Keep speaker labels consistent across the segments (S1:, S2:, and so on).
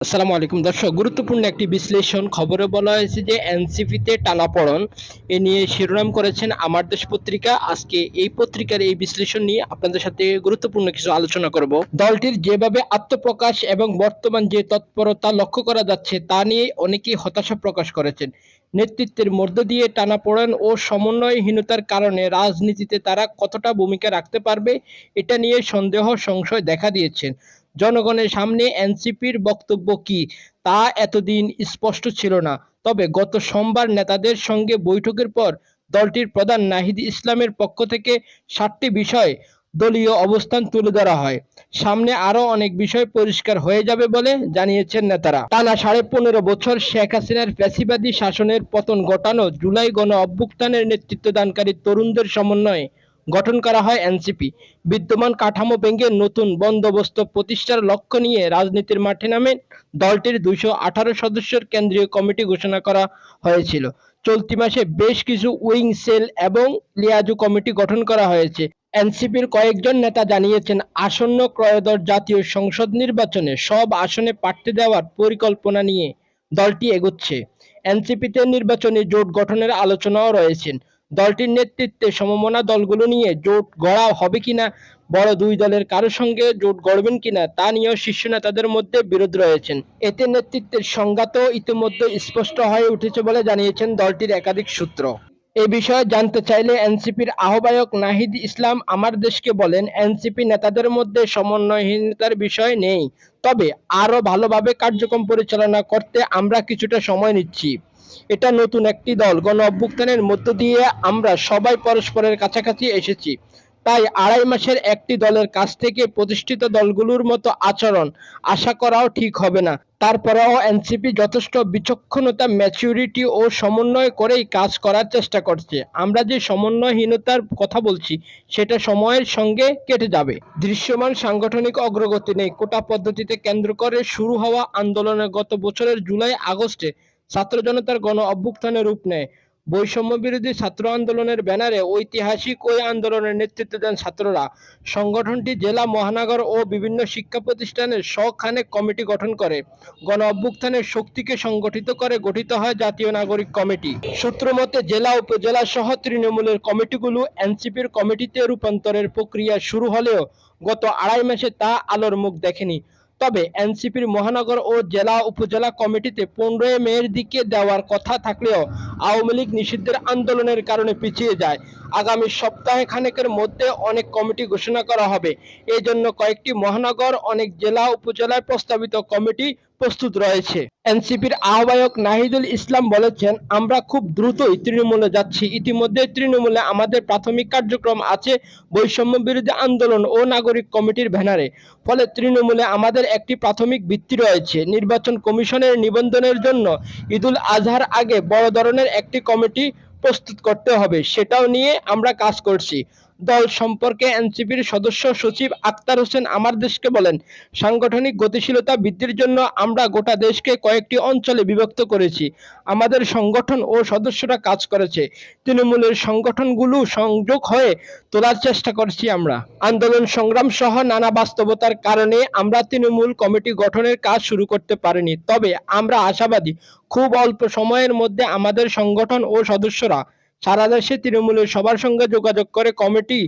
S1: আসসালামু আলাইকুম। দর্শক, গুরুত্বপূর্ণ একটি বিশ্লেষণ খবরে বলা হয়েছে যে এনসিপিতে টানাপড়ন। এ নিয়ে শিরোনাম করেছেন আমার দেশ পত্রিকা। আজকে এই পত্রিকার এই বিশ্লেষণ নিয়ে আপনাদের সাথে গুরুত্বপূর্ণ কিছু আলোচনা করব। দলটির যেভাবে আত্মপ্রকাশ এবং বর্তমান যে তৎপরতা লক্ষ্য করা যাচ্ছে তা নিয়ে অনেকেই হতাশা প্রকাশ করেছেন। নেতৃত্বের মধ্য দিয়ে টানাপোড়েন ও সমন্বয়হীনতার কারণে রাজনীতিতে তারা কতটা ভূমিকা রাখতে পারবে, এটা নিয়ে সন্দেহ, সংশয় দেখা দিয়েছেন। জনগণের সামনে এনসিপির বক্তব্য কি তা এতদিন স্পষ্ট ছিল না। তবে গত সোমবার নেতাদের সঙ্গে বৈঠকের পর দলটির প্রধান নাহিদ ইসলামের পক্ষ থেকে সাতটি বিষয় দলীয় অবস্থান তুলে ধরা হয়। সামনে আরও অনেক বিষয় পরিষ্কার হয়ে যাবে বলে জানিয়েছেন নেতারা। টানা সাড়ে পনেরো বছর শেখ হাসিনার ফ্যাসিবাদী শাসনের পতন ঘটানো জুলাই গণ অভ্যুত্থানের নেতৃত্ব দানকারী তরুণদের সমন্বয়ে গঠন করা হয় এনসিপি। বিদ্যমান কাঠামো ভেঙে নতুন বন্দোবস্ত প্রতিষ্ঠার লক্ষ্য নিয়ে রাজনীতির মাঠে নামে দলটির দুইশো আঠারো সদস্যের কেন্দ্রীয় কমিটি ঘোষণা করা হয়েছিল। চলতি মাসে বেশ কিছু উইং সেল এবং লিয়াজু কমিটি গঠন করা হয়েছে। এনসিপির কয়েকজন নেতা জানিয়েছেন, আসন্ন ত্রয়োদশ জাতীয় সংসদ নির্বাচনে সব আসনে প্রার্থী দেওয়ার পরিকল্পনা নিয়ে দলটি এগোচ্ছে। এনসিপিতে নির্বাচনী জোট গঠনের আলোচনাও রয়েছেন দলটির নেতৃত্বে সমমনা দলগুলো নিয়ে জোট গড়া হবে কিনা, বড় দুই দলের কারও সঙ্গে জোট গড়বেন কিনা, তা নিয়েও শীর্ষ নেতাদের মধ্যে বিরোধ রয়েছেন। এতে নেতৃত্বের সংজ্ঞাত ইতিমধ্যে স্পষ্ট হয়ে উঠেছে বলে জানিয়েছেন দলটির একাধিক সূত্র। এ বিষয়ে জানতে চাইলে এনসিপির আহ্বায়ক নাহিদ ইসলাম আমার দেশকে বলেন, এনসিপি নেতাদের মধ্যে সমন্বয়হীনতার বিষয় নেই, তবে আরও ভালোভাবে কার্যক্রম পরিচালনা করতে আমরা কিছুটা সময় নিচ্ছি। এটা নতুন একটি দল। গণ অভ্যুত্থানের মধ্য দিয়ে আমরা সবাই পরস্পরের কাছাকাছি এসেছি। তাই আড়াই মাসের একটি দলের কাছ থেকে প্রতিষ্ঠিত দলগুলোর মতো আচরণ আশা করাও ঠিক হবে না। তারপরেও এনসিপি যথেষ্ট বিচক্ষণতা ম্যাচিউরিটি ও সমন্বয় করেই কাজ করার চেষ্টা করছে। আমরা যে সমন্বয়হীনতার কথা বলছি, সেটা সময়ের সঙ্গে কেটে যাবে। দৃশ্যমান সাংগঠনিক অগ্রগতি নেই। কোটা পদ্ধতিতে কেন্দ্র করে শুরু হওয়া আন্দোলনে গত বছরের জুলাই আগস্টে ছাত্র জনতার গণ অভ্যুত্থানের রূপ নেয়। বৈষম্য বিরোধী ছাত্র আন্দোলনের ব্যানারে ঐতিহাসিক ওই আন্দোলনের নেতৃত্ব দেন ছাত্ররা। সংগঠনটি জেলা, মহানগর ও বিভিন্ন শিক্ষা প্রতিষ্ঠানের শখানেক কমিটি গঠন করে। গণ অভ্যুত্থানের শক্তিকে সংগঠিত করে গঠিত হয় জাতীয় নাগরিক কমিটি। সূত্র মতে, জেলা, উপজেলা সহ তৃণমূলের কমিটিগুলো এনসিপির কমিটিতে রূপান্তরের প্রক্রিয়া শুরু হলেও গত আড়াই মাসে তা আলোর মুখ দেখেনি। তবে এনসিপির মহানগর ও জেলা উপজেলা কমিটিতে পনেরোই মেয়ের দিকে দেওয়ার কথা থাকলেও আওয়ামী লীগ নিষিদ্ধের আন্দোলনের কারণে পিছিয়ে যায়। আগামী সপ্তাহে খানেকের মধ্যে অনেক কমিটি ঘোষণা করা হবে। এই জন্য কয়েকটি মহানগর, অনেক জেলা, উপজেলায় প্রস্তাবিত কমিটি প্রস্তুত রয়েছে। এনসিপির আহ্বায়ক নাহিদুল ইসলাম বলেছেন, আমরা খুব দ্রুতই তৃণমূলে যাচ্ছি। ইতিমধ্যে তৃণমূলে আমাদের প্রাথমিক কার্যক্রম আছে বৈষম্য বিরোধী আন্দোলন ও নাগরিক কমিটির ব্যানারে। ফলে তৃণমূলে আমাদের একটি প্রাথমিক ভিত্তি রয়েছে। নির্বাচন কমিশনের নিবন্ধনের জন্য ঈদুল আজহার আগে বড় ধরনের একটি কমিটি প্রস্তুত করতে হবে সেটাও নিয়ে আমরা কাজ করছি। দল সম্পর্কে এনসিপির সদস্য সচিব আক্তার হোসেন আমার দেশকে বলেন, সাংগঠনিক গতিশীলতা বৃদ্ধির জন্য আমরা গোটা দেশকে কয়েকটি অঞ্চলে বিভক্ত করেছি। আমাদের সংগঠন ও সদস্যরা কাজ করেছে। তৃণমূলের সংগঠনগুলো সংযোগ হয়ে তোলার চেষ্টা করছি আমরা। আন্দোলন সংগ্রাম সহ নানা বাস্তবতার কারণে আমরা তৃণমূল কমিটি গঠনের কাজ শুরু করতে পারিনি। তবে আমরা আশাবাদী, খুব অল্প সময়ের মধ্যে আমাদের সংগঠন ও সদস্যরা সারা দেশে তৃণমূলের সবার সঙ্গে যোগাযোগ করে কমিটি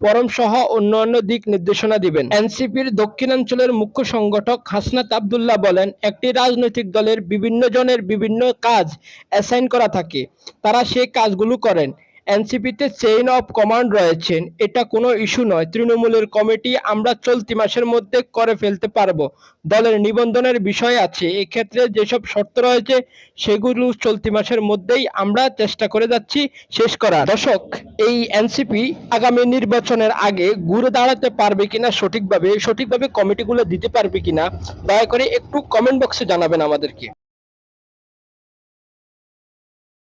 S1: পরম সহ অন্যান্য দিক নির্দেশনা দিবেন। এনসিপির দক্ষিণাঞ্চলের মুখ্য সংগঠক হাসনাত আবদুল্লাহ বলেন, একটি রাজনৈতিক দলের বিভিন্ন জনের বিভিন্ন কাজ অ্যাসাইন করা থাকে। তারা সেই কাজগুলো করেন। এনসিপিতে চেইন অফ কমান্ড রয়েছেন এটা কোনো ইস্যু নয়। তৃণমূলের কমিটি আমরা চলতি মাসের মধ্যে করে ফেলতে পারব। দলের নিবন্ধনের বিষয় আছে। এক্ষেত্রে যেসব শর্ত রয়েছে, সেগুলো চলতি মাসের মধ্যেই আমরা চেষ্টা করে যাচ্ছি শেষ করার। দর্শক, এই এনসিপি আগামী নির্বাচনের আগে ঘুরে দাঁড়াতে পারবে কিনা সঠিকভাবে সঠিকভাবে কমিটিগুলো দিতে পারবে কিনা, দয়া করে একটু কমেন্ট বক্সে জানাবেন আমাদেরকে।